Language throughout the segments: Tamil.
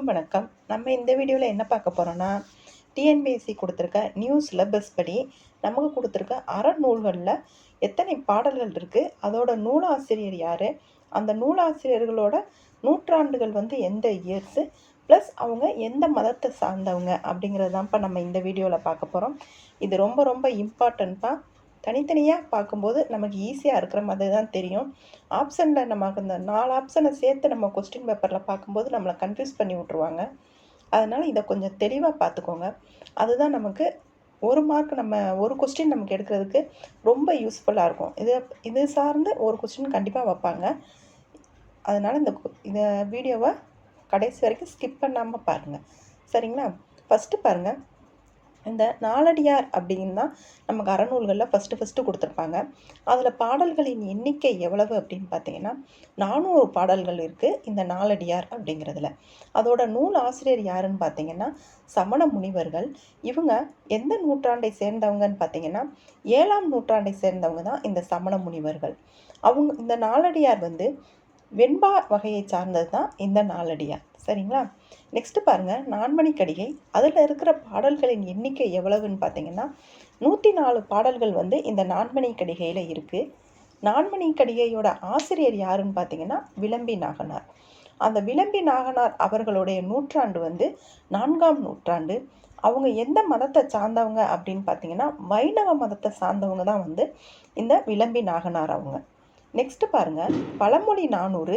அனைவருக்கும் வணக்கம். நம்ம இந்த வீடியோவில் என்ன பார்க்க போகிறோன்னா டிஎன்பிஎஸ்சி கொடுத்துருக்க நியூ சிலபஸ் படி நமக்கு கொடுத்துருக்க அறநூல்களில் எத்தனை பாடல்கள் இருக்குது அதோட நூலாசிரியர் யார் அந்த நூலாசிரியர்களோட நூற்றாண்டுகள் வந்து எந்த இயர்ஸு ப்ளஸ் அவங்க எந்த மதத்தை சார்ந்தவங்க அப்படிங்கிறது தான்ப்பா நம்ம இந்த வீடியோவில் பார்க்க போகிறோம் இது ரொம்ப ரொம்ப இம்பார்ட்டண்ட்ப்பா தனித்தனியாக பார்க்கும்போது நமக்கு ஈஸியாக இருக்கிற மாதிரி தான் தெரியும். ஆப்ஷனில் நமக்கு இந்த நாலு ஆப்ஷனை சேர்த்து நம்ம கொஸ்டின் பேப்பரில் பார்க்கும்போது நம்மளை கன்ஃபியூஸ் பண்ணி விட்ருவாங்க அதனால் இதை கொஞ்சம் தெளிவாக பார்த்துக்கோங்க. அதுதான் நமக்கு ஒரு மார்க் நம்ம ஒரு கொஸ்டின் நமக்கு எடுக்கிறதுக்கு ரொம்ப யூஸ்ஃபுல்லாக இருக்கும். இது இது சார்ந்து ஒரு கொஸ்டின் கண்டிப்பாக வைப்பாங்க. அதனால் இந்த இந்த வீடியோவை கடைசி வரைக்கும் ஸ்கிப் பண்ணாமல் பாருங்கள் சரிங்களா? ஃபஸ்ட்டு பாருங்கள் இந்த நாலடியார் அப்படின்னு தான் நமக்கு அறநூல்களில் ஃபஸ்ட்டு ஃபஸ்ட்டு கொடுத்துருப்பாங்க. அதில் பாடல்களின் எண்ணிக்கை எவ்வளவு அப்படின்னு பார்த்தீங்கன்னா நானூறு பாடல்கள் இருக்குது இந்த நாலடியார் அப்படிங்கிறதுல. அதோட நூல் ஆசிரியர் யாருன்னு பார்த்தீங்கன்னா சமண முனிவர்கள். இவங்க எந்த நூற்றாண்டை சேர்ந்தவங்கன்னு பார்த்தீங்கன்னா ஏழாம் நூற்றாண்டை சேர்ந்தவங்க தான் இந்த சமண முனிவர்கள். அவங்க இந்த நாலடியார் வந்து வெண்பா வகையை சார்ந்தது தான் இந்த நாளடியார் சரிங்களா? நெக்ஸ்ட்டு பாருங்கள் நான்மணி கடிகை அதில் இருக்கிற பாடல்களின் எண்ணிக்கை எவ்வளவுன்னு பார்த்தீங்கன்னா நூற்றி நாலு பாடல்கள் வந்து இந்த நான்மணி கடிகையில் இருக்குது நான்மணி கடிகையோட ஆசிரியர் யாருன்னு பார்த்தீங்கன்னா விளம்பி நாகனார். அந்த விளம்பி நாகனார் அவர்களுடைய நூற்றாண்டு வந்து நான்காம் நூற்றாண்டு. அவங்க எந்த மதத்தை சார்ந்தவங்க அப்படின்னு பார்த்தீங்கன்னா வைணவ மதத்தை சார்ந்தவங்க தான் வந்து இந்த விளம்பி நாகனார் அவங்க. நெக்ஸ்ட்டு பாருங்கள் பழமொழி நானூறு.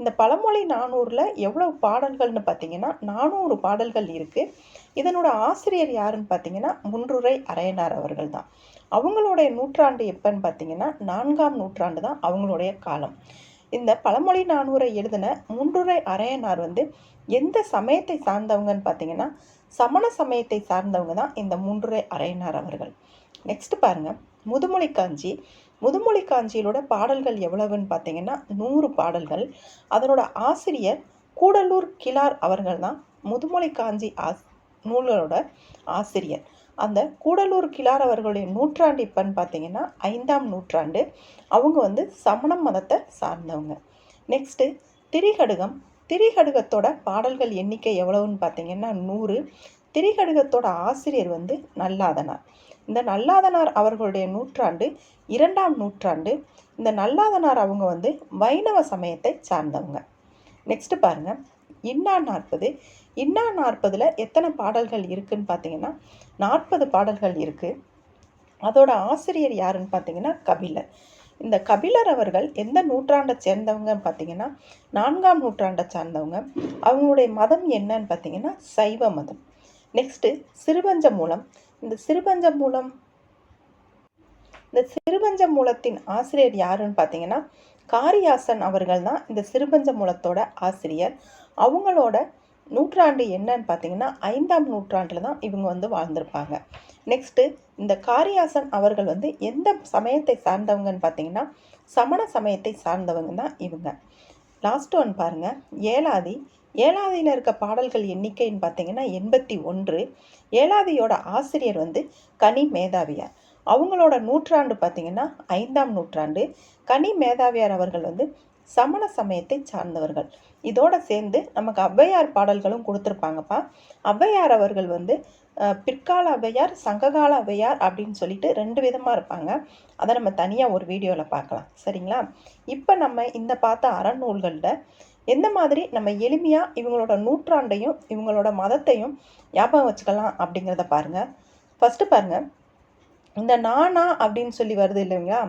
இந்த பழமொழி நானூறில் எவ்வளோ பாடல்கள்னு பார்த்தீங்கன்னா நானூறு பாடல்கள் இருக்குது இதனோட ஆசிரியர் யாருன்னு பார்த்தீங்கன்னா முன்றுரை அரையனார் அவர்கள் தான் அவங்களுடைய நூற்றாண்டு எப்போன்னு பார்த்தீங்கன்னா நான்காம் நூற்றாண்டு தான் அவங்களுடைய காலம். இந்த பழமொழி நானூரை எழுதின முன்றுரை அரையனார் வந்து எந்த சமயத்தை சார்ந்தவங்கன்னு பார்த்தீங்கன்னா சமண சமயத்தை சார்ந்தவங்க தான் இந்த முன்றுரை அரையனார் அவர்கள். நெக்ஸ்ட் பாருங்கள் முதுமொழி காஞ்சி. முதுமொழி காஞ்சியிலோட பாடல்கள் எவ்வளவுன்னு பார்த்தீங்கன்னா நூறு பாடல்கள். அதனோட ஆசிரியர் கூடலூர் கிளார் அவர்கள் தான் முதுமொழி காஞ்சி ஆஸ் நூல்களோட ஆசிரியர். அந்த கூடலூர் கிளார் அவர்களுடைய நூற்றாண்டு இப்போன்னு பார்த்தீங்கன்னா ஐந்தாம் நூற்றாண்டு. அவங்க வந்து சமண மதத்தை சார்ந்தவங்க. நெக்ஸ்ட்டு திரிகடுகம். திரிகடுகத்தோட பாடல்கள் எண்ணிக்கை எவ்வளவுன்னு பார்த்தீங்கன்னா நூறு. திரிகடுகத்தோட ஆசிரியர் வந்து நல்லாதனார். இந்த நல்லாதனார் அவர்களுடைய நூற்றாண்டு இரண்டாம் நூற்றாண்டு இந்த நல்லாதனார் அவங்க வந்து வைணவ சமயத்தை சார்ந்தவங்க. நெக்ஸ்ட் பாருங்கள் இன்னா நாற்பது. இன்னா நாற்பதில் எத்தனை பாடல்கள் இருக்குதுன்னு பார்த்தீங்கன்னா நாற்பது பாடல்கள் இருக்குது அதோட ஆசிரியர் யாருன்னு பார்த்தீங்கன்னா கபிலர். இந்த கபிலர் அவர்கள் எந்த நூற்றாண்டை சேர்ந்தவங்கன்னு பார்த்தீங்கன்னா நான்காம் நூற்றாண்டை சார்ந்தவங்க. அவங்களுடைய மதம் என்னன்னு பார்த்தீங்கன்னா சைவ மதம். நெக்ஸ்ட்டு சிறுபஞ்ச மூலம் இந்த சிறுபஞ்ச மூலம் இந்த சிறுபஞ்ச மூலத்தின் ஆசிரியர் யாருன்னு பார்த்தீங்கன்னா காரியாசன் அவர்கள் தான் இந்த சிறுபஞ்ச மூலத்தோட ஆசிரியர். அவங்களோட நூற்றாண்டு என்னன்னு பார்த்தீங்கன்னா ஐந்தாம் நூற்றாண்டில் தான் இவங்க வந்து வாழ்ந்திருப்பாங்க. நெக்ஸ்ட்டு இந்த காரியாசன் அவர்கள் வந்து எந்த சமயத்தை சார்ந்தவங்கன்னு பார்த்தீங்கன்னா சமண சமயத்தை சார்ந்தவங்க தான் இவங்க. லாஸ்ட் ஒன் பாருங்கள் ஏழாதி ஏழாதியில் இருக்க பாடல்கள் எண்ணிக்கைன்னு பார்த்தீங்கன்னா எண்பத்தி ஒன்று. ஏழாவதியோட ஆசிரியர் வந்து கனி மேதாவியார். அவங்களோட நூற்றாண்டு பார்த்திங்கன்னா ஐந்தாம் நூற்றாண்டு. கனி மேதாவியார் அவர்கள் வந்து சமண சமயத்தை சார்ந்தவர்கள். இதோடு சேர்ந்து நமக்கு ஔவையார் பாடல்களும் கொடுத்துருப்பாங்கப்பா. ஔவையார் அவர்கள் வந்து பிற்கால ஔவையார் சங்ககால ஔவையார் அப்படின்னு சொல்லிட்டு ரெண்டு விதமாக இருப்பாங்க. அதை நம்ம தனியாக ஒரு வீடியோவில் பார்க்கலாம். சரிங்களா? இப்போ நம்ம இந்த பார்த்த அறநூல்களில் எந்த மாதிரி நம்ம எளிமையாக இவங்களோட நூற்றாண்டையும் இவங்களோட மதத்தையும் ஞாபகம் வச்சுக்கலாம் அப்படிங்கிறத பாருங்கள் ஃபஸ்ட்டு பாருங்கள் இந்த நானா அப்படின்னு சொல்லி வருது இல்லைங்களா?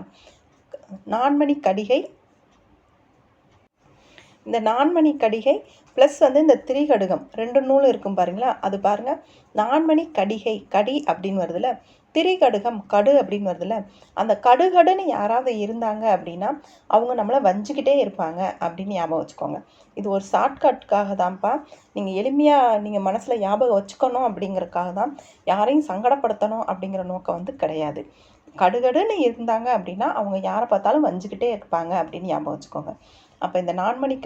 நான்மணி கடிகை. இந்த நான்மணி கடிகை ப்ளஸ் வந்து இந்த திரிகடுகம். ரெண்டு நூலும் இருக்கும் பாருங்களா? அது பாருங்கள் நான்மணி கடிகை கடி அப்படின்னு வருதுல்ல? திரிகடுகம் கடு அப்படின்னு வருதுல்ல அந்த கடுகடுன்னு யாராவது இருந்தாங்க அப்படின்னா அவங்க நம்மளை வஞ்சிக்கிட்டே இருப்பாங்க அப்படின்னு ஞாபகம் வச்சுக்கோங்க. இது ஒரு ஷார்ட்கட்டுக்காக தான்ப்பா. நீங்கள் எளிமையாக நீங்கள் மனசில் ஞாபகம் வச்சுக்கணும் அப்படிங்கிறதுக்காக தான் யாரையும் சங்கடப்படுத்தணும் அப்படிங்கிற நோக்கம் வந்து கிடையாது. கடுகடுன்னு இருந்தாங்க அப்படின்னா அவங்க யாரை பார்த்தாலும் வஞ்சிக்கிட்டே இருப்பாங்க அப்படின்னு ஞாபகம் வச்சுக்கோங்க. அப்போ இந்த நான்மணி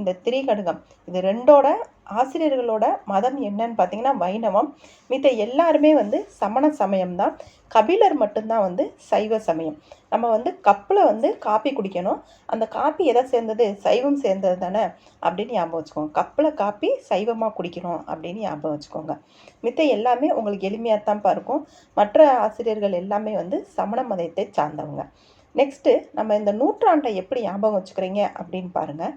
இந்த திரிகடுகம். இது ரெண்டோட ஆசிரியர்களோட மதம் என்னன்னு பார்த்தீங்கன்னா வைணவம். மித்த எல்லாருமே வந்து சமண சமயம் தான் கபிலர் மட்டும்தான் வந்து சைவ சமயம். நம்ம வந்து கப்பில் வந்து காப்பி குடிக்கணும். அந்த காப்பி எதை சேர்ந்தது? சைவம் சேர்ந்தது தானே? அப்படின்னு ஞாபகம் வச்சுக்கோங்க. கப்பில் காப்பி சைவமாக குடிக்கணும் அப்படின்னு ஞாபகம் வச்சுக்கோங்க. மித்த எல்லாமே உங்களுக்கு எளிமையாக தான்ப்பா இருக்கும். மற்ற ஆசிரியர்கள் எல்லாமே வந்து சமண மதத்தை சார்ந்தவங்க. நெக்ஸ்ட்டு நம்ம இந்த நூற்றாண்டை எப்படி ஞாபகம் வச்சுக்கிறீங்க அப்படின்னு பாருங்கள்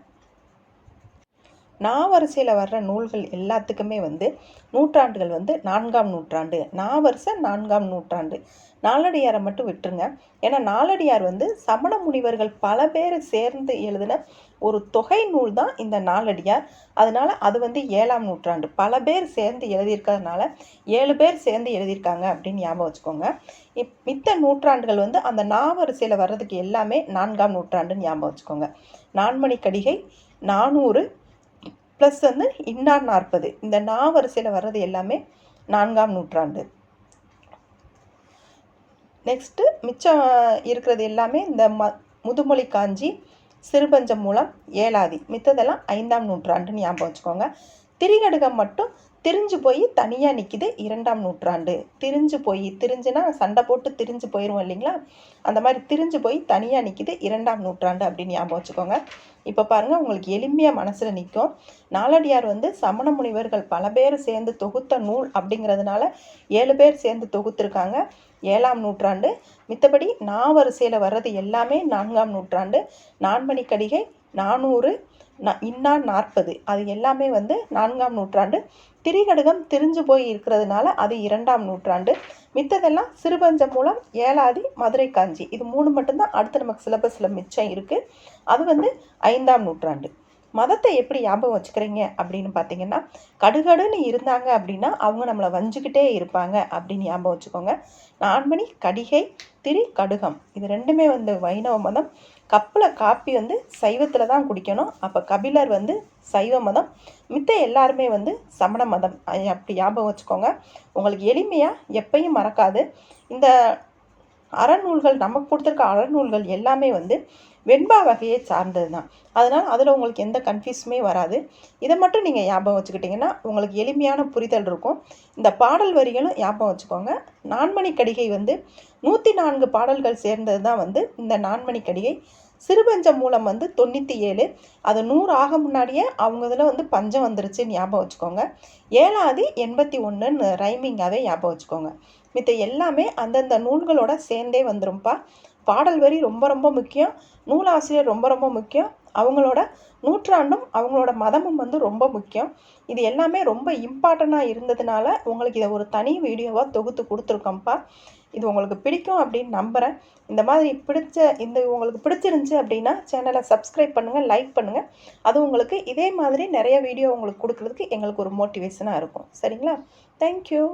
நாவரிசையில் வர்ற நூல்கள் எல்லாத்துக்குமே வந்து நூற்றாண்டுகள் வந்து நான்காம் நூற்றாண்டு. நாவரிசை நான்காம் நூற்றாண்டு. நாலடியாரை மட்டும் விட்டுருங்க. ஏன்னா நாலடியார் வந்து சமண முனிவர்கள் பல பேர் சேர்ந்து எழுதின ஒரு தொகை நூல் தான் இந்த நாலடியார் அதனால் அது வந்து ஏழாம் நூற்றாண்டு. பல பேர் சேர்ந்து எழுதியிருக்கிறதுனால ஏழு பேர் சேர்ந்து எழுதியிருக்காங்க அப்படின்னு ஞாபகம் வச்சுக்கோங்க. இப் மித்த நூற்றாண்டுகள் வந்து அந்த நாவரிசையில் வர்றதுக்கு எல்லாமே நான்காம் நூற்றாண்டுன்னு ஞாபகம் வச்சுக்கோங்க. நான்மணி கடிகை நானூறு ப்ளஸ் வந்து இன்னார் நாற்பது. இந்த நா வரிசையில் வர்றது எல்லாமே நான்காம் நூற்றாண்டு. நெக்ஸ்ட்டு மிச்சம் இருக்கிறது எல்லாமே இந்த ம முதுமொழி காஞ்சி சிறுபஞ்சம் மூலம் ஏழாதி. மித்ததெல்லாம் ஐந்தாம் நூற்றாண்டுன்னு ஞாபகம் வச்சுக்கோங்க. திரிகடுகம் மட்டும் திரிஞ்சு போய் தனியாக நிற்கிது இரண்டாம் நூற்றாண்டு. திரிஞ்சு போய் திரிஞ்சுனா சண்டை போட்டு திரிஞ்சு போயிடுவோம் இல்லைங்களா? அந்த மாதிரி திரிஞ்சு போய் தனியாக நிற்கிது இரண்டாம் நூற்றாண்டு அப்படின்னு ஞாபகம் வச்சுக்கோங்க. இப்போ பாருங்கள் உங்களுக்கு எளிமையாக மனசில் நிற்கும் நாலடியார் வந்து சமண முனிவர்கள் பல பேர் சேர்ந்து தொகுத்த நூல் அப்படிங்கிறதுனால ஏழு பேர் சேர்ந்து தொகுத்துருக்காங்க. ஏழாம் நூற்றாண்டு. மித்தபடி நாவரிசையில் வர்றது எல்லாமே நான்காம் நூற்றாண்டு. நான்மணி கடிகை நானூறு ந இன்னா நாற்பது. அது எல்லாமே வந்து நான்காம் நூற்றாண்டு. திரிகடுகம் திரிஞ்சு போய் இருக்கிறதுனால அது இரண்டாம் நூற்றாண்டு. மித்ததெல்லாம் சிறுபஞ்சம் மூலம் ஏழாதி மதுரை காஞ்சி. இது மூணு மட்டும்தான். அடுத்து நமக்கு சிலபஸில் மிச்சம் இருக்குது அது வந்து ஐந்தாம் நூற்றாண்டு. மதத்தை எப்படி ஞாபகம் வச்சுக்கிறீங்க அப்படின்னு பார்த்தீங்கன்னா கடுகடுன்னு இருந்தாங்க அப்படின்னா அவங்க நம்மளை வஞ்சிக்கிட்டே இருப்பாங்க அப்படின்னு ஞாபகம் வச்சுக்கோங்க. நான்மணி கடிகை திரி கடுகம் இது ரெண்டுமே வந்து வைணவ மதம். கப்பில் காப்பி வந்து சைவத்தில் தான் குடிக்கணும். அப்போ கபிலர் வந்து சைவ மதம் மித்த எல்லாருமே வந்து சமண மதம். அப்படி ஞாபகம் வச்சுக்கோங்க. உங்களுக்கு எளிமையாக எப்பயும் மறக்காது. இந்த அறநூல்கள் நமக்கு கொடுத்துருக்க அறநூல்கள் எல்லாமே வந்து வெண்பா வகையை சார்ந்தது தான் அதனால் அதில் உங்களுக்கு எந்த கன்ஃபியூஸுமே வராது. இதை மட்டும் நீங்கள் ஞாபகம் வச்சுக்கிட்டிங்கன்னா உங்களுக்கு எளிமையான புரிதல் இருக்கும். இந்த பாடல் வரிகளும் ஞாபகம் வச்சுக்கோங்க. நான்மணி கடிகை வந்து நூற்றி நான்கு பாடல்கள் சேர்ந்தது தான் வந்து இந்த நான்மணி கடிகை. சிறுபஞ்சம் மூலம் வந்து தொண்ணூற்றி ஏழு. அது நூறு ஆக முன்னாடியே அவங்க இதில் வந்து பஞ்சம் வந்துருச்சு ஞாபகம் வச்சுக்கோங்க. ஏழாவது எண்பத்தி ஒன்றுன்னு ரைமிங்காகவே ஞாபகம் வச்சுக்கோங்க. மித்த எல்லாமே அந்தந்த நூல்களோட சேர்ந்தே வந்துரும்ப்பா பாடல் வரி ரொம்ப ரொம்ப முக்கியம். நூலாசிரியர் ரொம்ப ரொம்ப முக்கியம். அவங்களோட நூற்றாண்டும் அவங்களோட மதமும் வந்து ரொம்ப முக்கியம். இது எல்லாமே ரொம்ப இம்பார்ட்டண்ட்டாக இருந்ததுனால உங்களுக்கு இதை ஒரு தனி வீடியோவாக தொகுத்து கொடுத்துருக்கோம்ப்பா இது உங்களுக்கு பிடிக்கும் அப்படின்னு நம்புகிறேன் இந்த மாதிரி பிடிச்ச இந்த உங்களுக்கு பிடிச்சிருந்துச்சி அப்படின்னா சேனலை சப்ஸ்கிரைப் பண்ணுங்கள் லைக் பண்ணுங்கள் அது உங்களுக்கு இதே மாதிரி நிறைய வீடியோ உங்களுக்கு கொடுக்குறதுக்கு எங்களுக்கு ஒரு மோட்டிவேஷனாக இருக்கும். சரிங்களா? தேங்க்யூ